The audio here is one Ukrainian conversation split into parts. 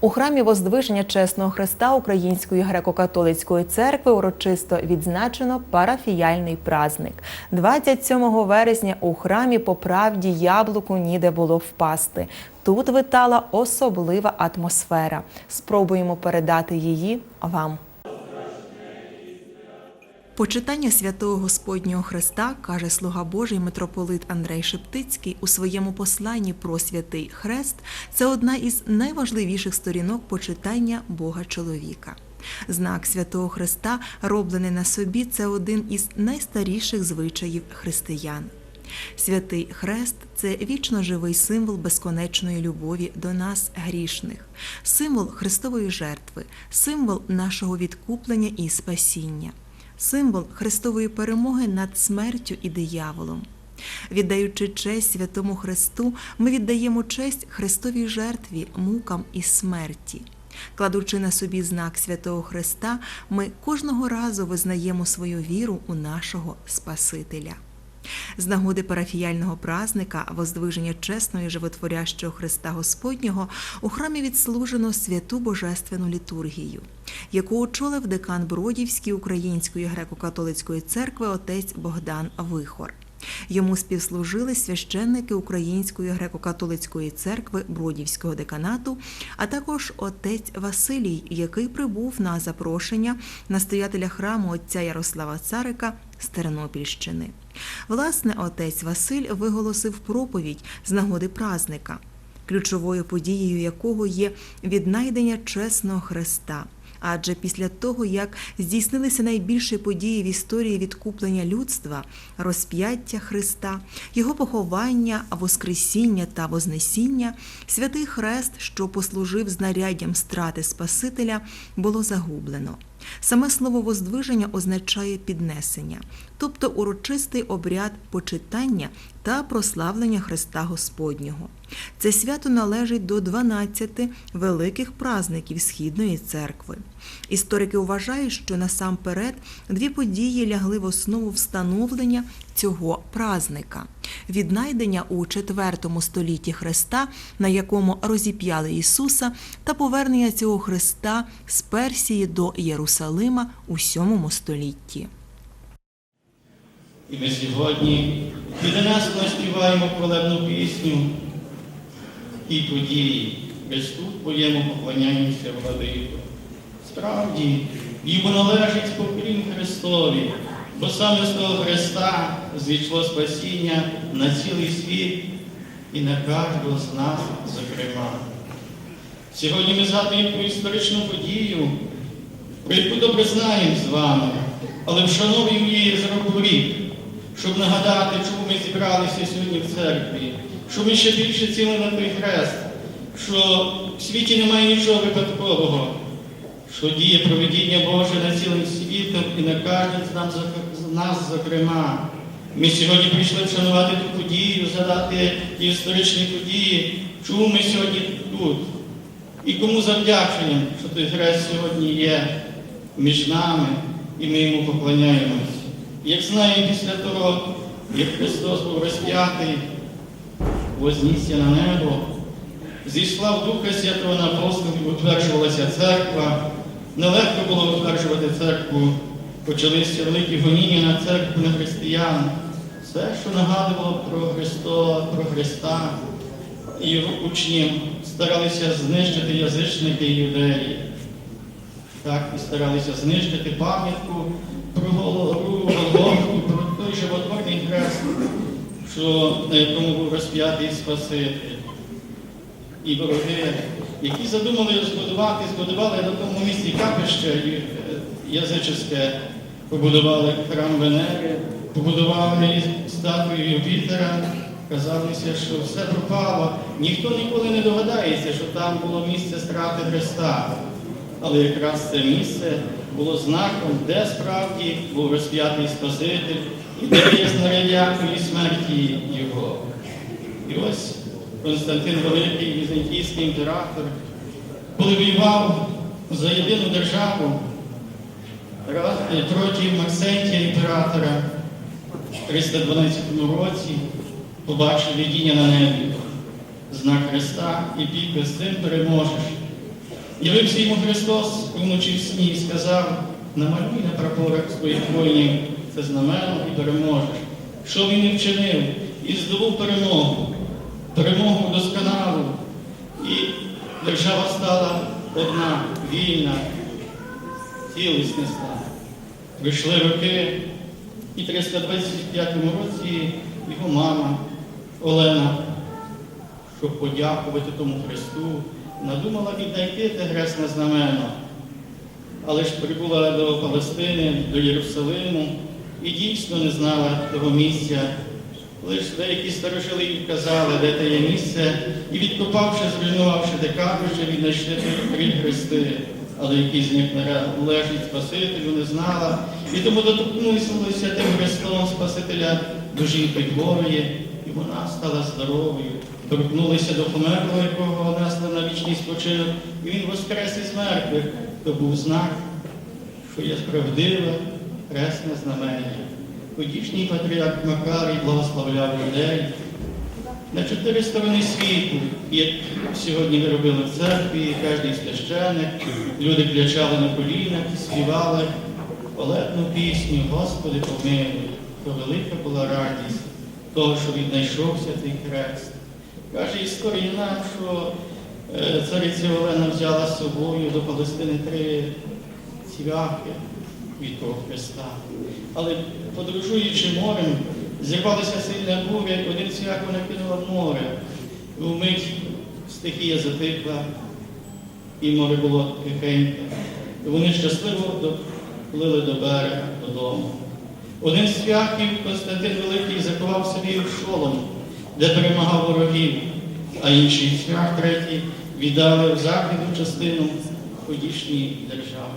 У храмі Воздвиження Чесного Христа Української греко-католицької церкви урочисто відзначено парафіяльний праздник. 27 вересня у храмі по правді яблуку ніде було впасти. Тут витала особлива атмосфера. Спробуємо передати її вам. Почитання святого Господнього Христа, каже слуга Божий митрополит Андрей Шептицький у своєму посланні про святий Хрест, це одна із найважливіших сторінок почитання Бога чоловіка. Знак святого Христа, роблений на собі, це один із найстаріших звичаїв християн. Святий Хрест це вічно живий символ безконечної любові до нас, грішних, символ Христової жертви, символ нашого відкуплення і спасіння символ Христової перемоги над смертю і дияволом. Віддаючи честь святому Христу, ми віддаємо честь Христовій жертві, мукам і смерті. Кладучи на собі знак святого Христа, ми кожного разу визнаємо свою віру у нашого Спасителя. З нагоди парафіяльного празника Воздвиження чесного і животворящого Христа Господнього у храмі відслужено святу божественну літургію, яку очолив декан Бродівської Української греко-католицької церкви отець Богдан Вихор. Йому співслужили священники Української греко-католицької церкви Бродівського деканату, а також отець Василій, який прибув на запрошення настоятеля храму отця Ярослава Царика з Тернопільщини. Власне, отець Василь виголосив проповідь з нагоди празника, ключовою подією якого є віднайдення чесного Христа. Адже після того, як здійснилися найбільші події в історії відкуплення людства, розп'яття Христа, його поховання, Воскресіння та Вознесіння, святий Хрест, що послужив знаряддям страти Спасителя, було загублено. Саме слово воздвиження означає піднесення, тобто урочистий обряд почитання та прославлення Христа Господнього. Це свято належить до 12 великих празників Східної церкви. Історики вважають, що насамперед дві події лягли в основу встановлення цього празника. Віднайдення у IV столітті Христа, на якому розіп'яли Ісуса, та повернення цього Христа з Персії до Єрусалима у VII столітті. І ми сьогодні єдинасно співаємо хвалебну пісню і події. Христу Твоєму поклоняємося, владико. Справді, йому належить поклін Христові, бо саме з того Христа зійшло спасіння на цілий світ і на кожного з нас, зокрема. Сьогодні ми згадуємо про історичну подію, про яку добре знаємо з вами, але вшановуємо її з року рік, щоб нагадати, чому ми зібралися сьогодні в церкві, що ми ще більше ціли на той хрест, що в світі немає нічого випадкового, що діє проведіння Боже над цілим світом і на кожним з нам- з нас, зокрема. Ми сьогодні прийшли вшанувати ту подію, згадати ті історичні події, чому ми сьогодні тут. І кому завдяченням, що той хрест сьогодні є між нами, і ми йому поклоняємось. Як знаємо, після того, як Христос був розп'ятий, вознісся на небо, зійшла в Духа Святого на апостолів, утверджувалася церква. Нелегко було утверджувати церкву, почалися великі гоніння на церкву, на християн. Все, що нагадувало про Христа, про Христа і його учнів, старалися знищити язичники і юдеї. Так, і старалися знищити пам'ятку про Голгофу, Голгофу, про той животворний хрест, що, на якому був розп'ятий Спаситель. І вороги, які задумали збудувати, збудували на тому місці капище е, язичівське, побудували храм Венери, побудували статую Юпітера, казалося, що все пропало. Ніхто ніколи не догадається, що там було місце страти Христа. Але якраз це місце було знаком, де справді був розп'ятий Спаситель і де є знаряддя і смерті Його. І ось Константин Великий, візантійський імператор, коли воював за єдину державу проти Максентія імператора в 312 році, побачив видіння на небі, знак Христа і з цим переможеш. Явився йому Христос вночі в сні і сказав, намалюй на прапорах своїх воїнів це знамено і переможеш. Що він і вчинив, і здобув перемогу, перемогу досконалу. І держава стала одна, вільна, цілісна стала. Прийшли роки, і в 325 році його мама Олена, щоб подякувати тому Христу, надумала віднайти те гресне знамено. Але ж прибула до Палестини, до Єрусалиму і дійсно не знала того місця. Лиш деякі старожили їй вказали, де те є місце, і відкопавши, зруйнувавши де кабежі, віднайшли три хрести. Але який з них належить Спасителю, не знала. І тому доторкнулися тим хрестом Спасителя до жінки хворої, і вона стала здоровою. Торкнулися до померлого, якого несли на вічний спочинок, і він воскрес із мертвих. То був знак, що є справдиве хресне знамення. Тодішній патріарх Макарій благословляв людей на чотири сторони світу, як сьогодні ми робили в церкві, кожен священник, люди клячали на колінах співали колетну пісню Господи помилуй, то велика була радість того, що віднайшовся цей хрест. Каже історія що е, цариця Олена взяла з собою до Палестини три цвяхи від того Христа. Але подорожуючи морем, зірвалася сильна буря, один цвях вона кинула в море. І вмить стихія затихла, і море було тихеньке. Вони щасливо доплили до берега додому. Один з цвяхів Константин Великий заховав собі в шолом, де перемагав ворогів, а інший цвях третій віддали в західну частину тодішньої держави.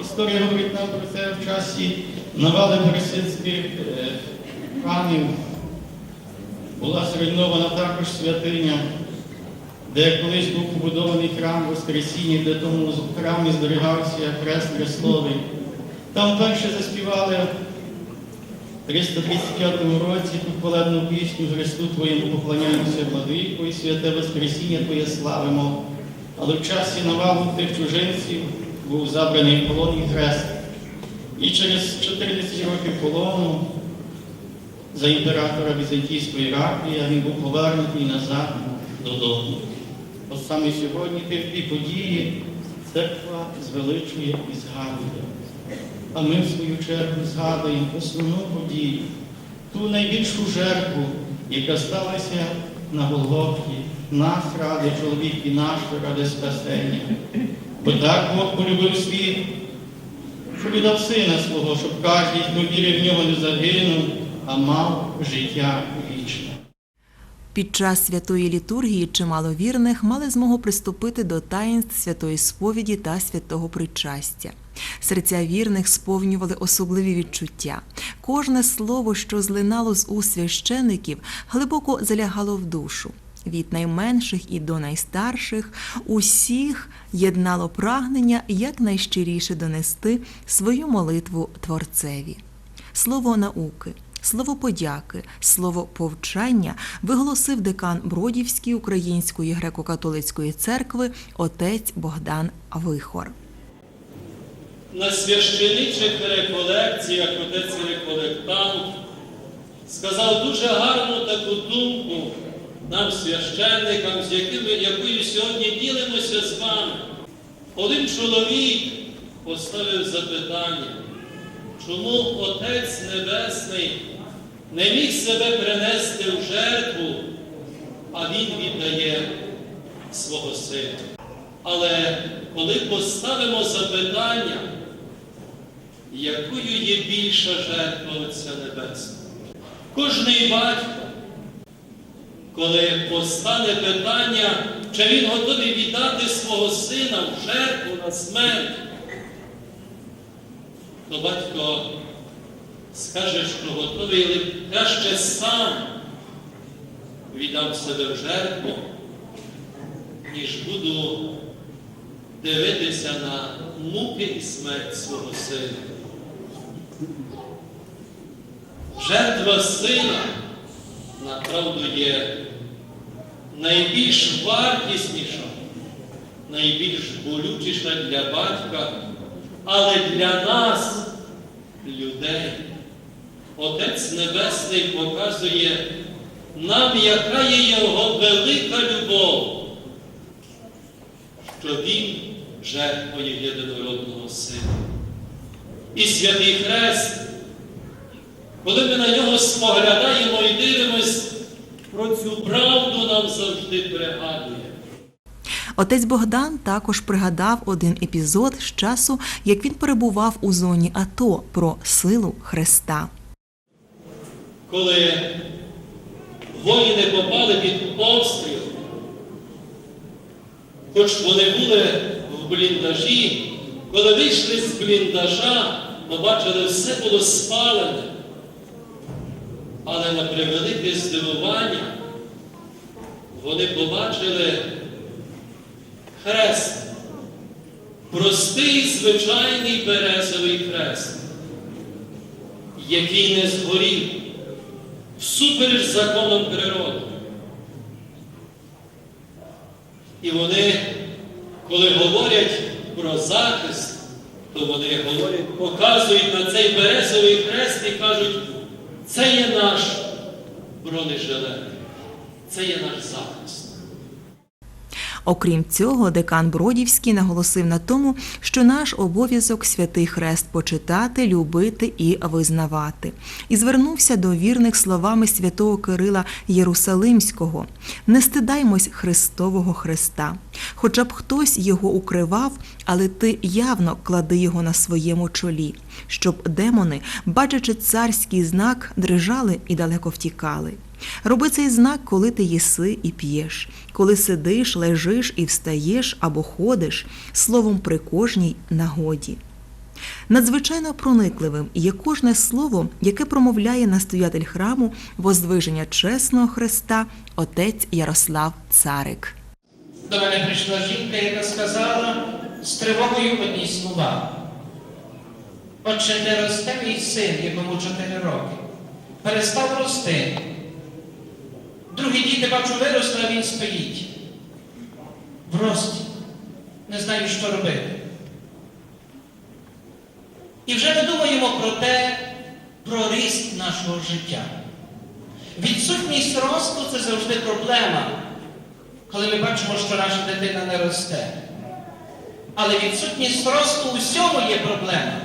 Історія говорить нам про це в часі навали пересидських храмів. Була зруйнована також святиня, де колись був побудований храм Воскресіння, де тому храмі зберігався хрест Христовий. Там вперше заспівали в 335 році хвалебну пісню Христу Твоєму поклоняємося, владико, і святе Воскресіння Твоє славимо. Але в часі навалу тих чужинців був забраний полон і хрест. І через 14 років полону за імператора Візантійської рапії він був повернутий назад додому. От саме сьогодні ті події церква звеличує і згадує. А ми, в свою чергу, згадуємо основну подію, ту найбільшу жертву, яка сталася на Голгофі, нас ради чоловік і наш ради спасення. Бо так Бог полюбив світ, що віддав сина свого, щоб кожен, хто вірив в нього, не загинув, а мав життя вічне. Під час святої літургії чимало вірних мали змогу приступити до таїнств святої сповіді та святого причастя. Серця вірних сповнювали особливі відчуття. Кожне слово, що злинало з уст священиків, глибоко залягало в душу. Від найменших і до найстарших усіх єднало прагнення якнайщиріше донести свою молитву Творцеві. Слово науки, слово подяки, слово повчання виголосив декан Бродівської Української греко-католицької церкви отець Богдан Вихор. На священичих реколекціях отець реколектант сказав дуже гарну таку думку нам, священникам, з якими, якою сьогодні ділимося з вами. Один чоловік поставив запитання, чому Отець Небесний не міг себе принести в жертву, а Він віддає свого сина. Але коли поставимо запитання, якою є більша жертва Отця Небесного? Кожний батько, коли постане питання, чи він готовий віддати свого сина в жертву на смерть, то батько скаже, що готовий, але краще сам віддам себе в жертву, ніж буду дивитися на муки і смерть свого сина. Жертва сина, направду, є найбільш вартісніша, найбільш болючіша для батька, але для нас, людей, Отець Небесний показує нам, яка є Його велика любов, що Він жертвує єдинородного Сина. І святий Хрест, коли ми на нього споглядаємо і дивимось, про цю правду нам завжди пригадує. Отець Богдан також пригадав один епізод з часу, як він перебував у зоні АТО про силу Христа. Коли воїни попали під обстріл, хоч вони були в бліндажі, коли вийшли з бліндажа, побачили, все було спалене. Але на превелике здивування вони побачили хрест, простий звичайний березовий хрест, який не згорів всупереч законам природи. І вони, коли говорять про захист, то вони говорять, показують на цей березовий хрест і кажуть, це є наш бронежилет, це є наш захист. Окрім цього, декан Бродівський наголосив на тому, що наш обов'язок святий хрест почитати, любити і визнавати, і звернувся до вірних словами святого Кирила Єрусалимського: не стидаймось Христового Христа. Хоча б хтось його укривав, але ти явно клади його на своєму чолі, щоб демони, бачачи царський знак, дрижали і далеко втікали. Роби цей знак, коли ти їси і п'єш, коли сидиш, лежиш і встаєш або ходиш, словом при кожній нагоді. Надзвичайно проникливим є кожне слово, яке промовляє настоятель храму воздвиження чесного Христа, отець Ярослав Царик. До мене прийшла жінка, яка сказала з тривогою одні слова. Отже, не росте мій син, якому 4 роки. Перестав рости. Другі діти, бачу, виросли, а він стоїть. В рості. Не знаю, що робити. І вже ми думаємо про те, про ріст нашого життя. Відсутність росту це завжди проблема коли ми бачимо, що наша дитина не росте. Але відсутність росту у є проблема.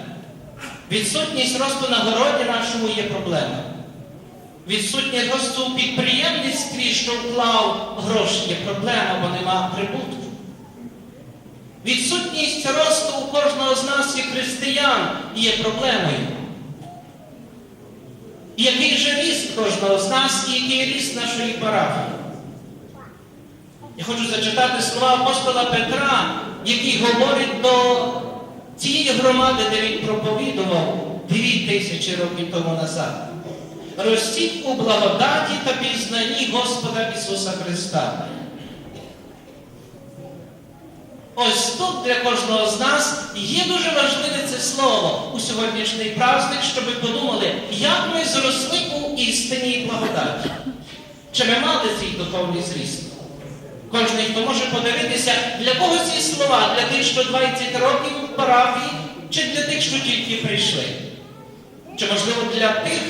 Відсутність росту на городі нашому є проблема. Відсутність росту у підприємництві, що вклав гроші, є проблема, бо нема прибутку. Відсутність росту у кожного з нас і християн є проблемою. Який же ріст кожного з нас і який ріст нашої парафії? Я хочу зачитати слова апостола Петра, який говорить до цієї громади, де він проповідував дві тисячі років тому назад. Ростіть у благодаті та пізнанні Господа Ісуса Христа. Ось тут для кожного з нас є дуже важливе це слово у сьогоднішній праздник, щоб ви подумали, як ми зросли у істині і благодаті. Чи ми мали цей духовний зріст? Кожен, хто може подивитися, для кого ці слова, для тих, що 20 років в парафії, чи для тих, що тільки прийшли? Чи, можливо, для тих,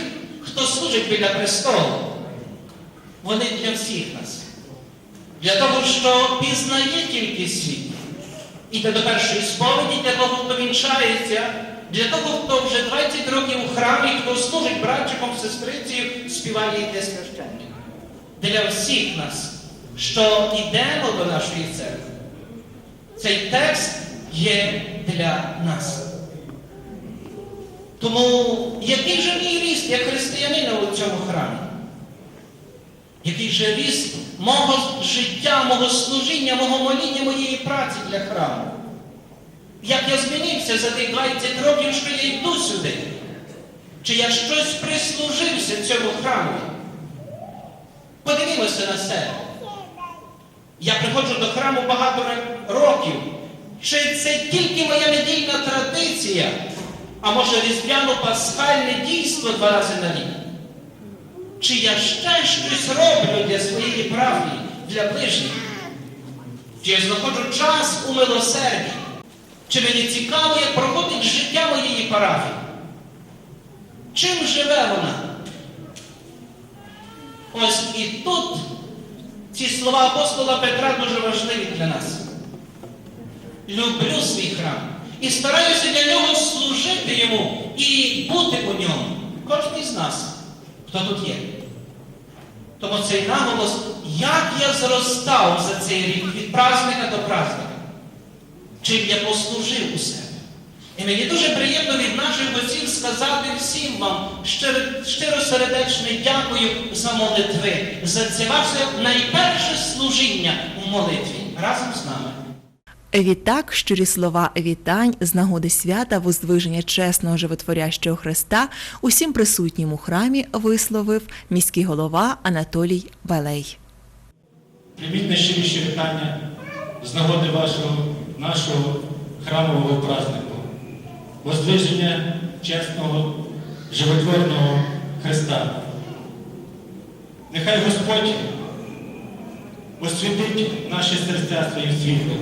хто служить біля престолу? Вони для всіх нас. Для того, що пізнає тільки світ. Іде до першої сповіді, для того, хто вінчається, для того, хто вже 20 років у храмі, хто служить братчиком, сестрицею, співає йде священник. Для всіх нас що йдемо до нашої церкви. Цей текст є для нас. Тому який же мій ріст як християнина у цьому храмі? Який же ріст мого життя, мого служіння, мого моління, моєї праці для храму? Як я змінився за тих 20 років, що я йду сюди? Чи я щось прислужився цьому храму? Подивімося на себе. Я приходжу до храму багато років. Чи це тільки моя недільна традиція, а може різдвяно-пасхальне дійство два рази на рік? Чи я ще щось роблю для своєї правди, для ближніх? Чи я знаходжу час у милосерді? Чи мені цікаво, як проходить життя моєї парафії? Чим живе вона? Ось і тут ці слова апостола Петра дуже важливі для нас. Люблю свій храм і стараюся для нього служити ньому. Кожен із нас, хто тут є. Тому цей наголос, як я зростав за цей рік від праздника до праздника, чим я послужив у себе. І мені дуже приємно від наших отців сказати всім вам щиро, щиросердечне дякую за молитви, за це ваше найперше служіння у молитві разом з нами. Відтак, щирі слова вітань з нагоди свята воздвиження чесного животворящого Христа усім присутнім у храмі висловив міський голова Анатолій Балей. Прийміть найщиріші вітання з нагоди вашого, нашого храмового празднику. Воздвиження чесного, животворного Христа. Нехай Господь освітить наші серця своїм світлом,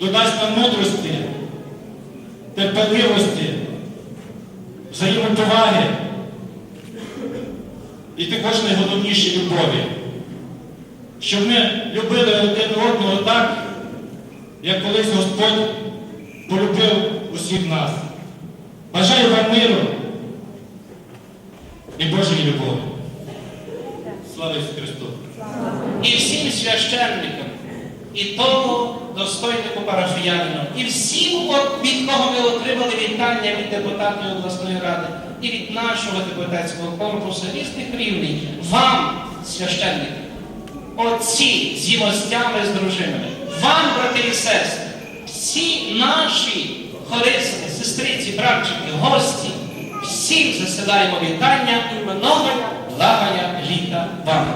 додасть нам мудрості, терпеливості, взаємоповаги і також найголовніше любові щоб ми любили один одного так, як колись Господь полюбив усіх нас. Бажаю вам миру і Божої любові. Слава Ісусу Христу! і всім священникам, і тому достойнику парафіянину, і всім, від кого ми отримали вітання від депутатів обласної ради, і від нашого депутатського корпусу різних рівнів, вам, священники, отці з гімостями, з дружинами, вам, брати і сестри, всі наші хористи, сестриці, братчики, гості, всім засилаємо вітання і многая, благая літа вам.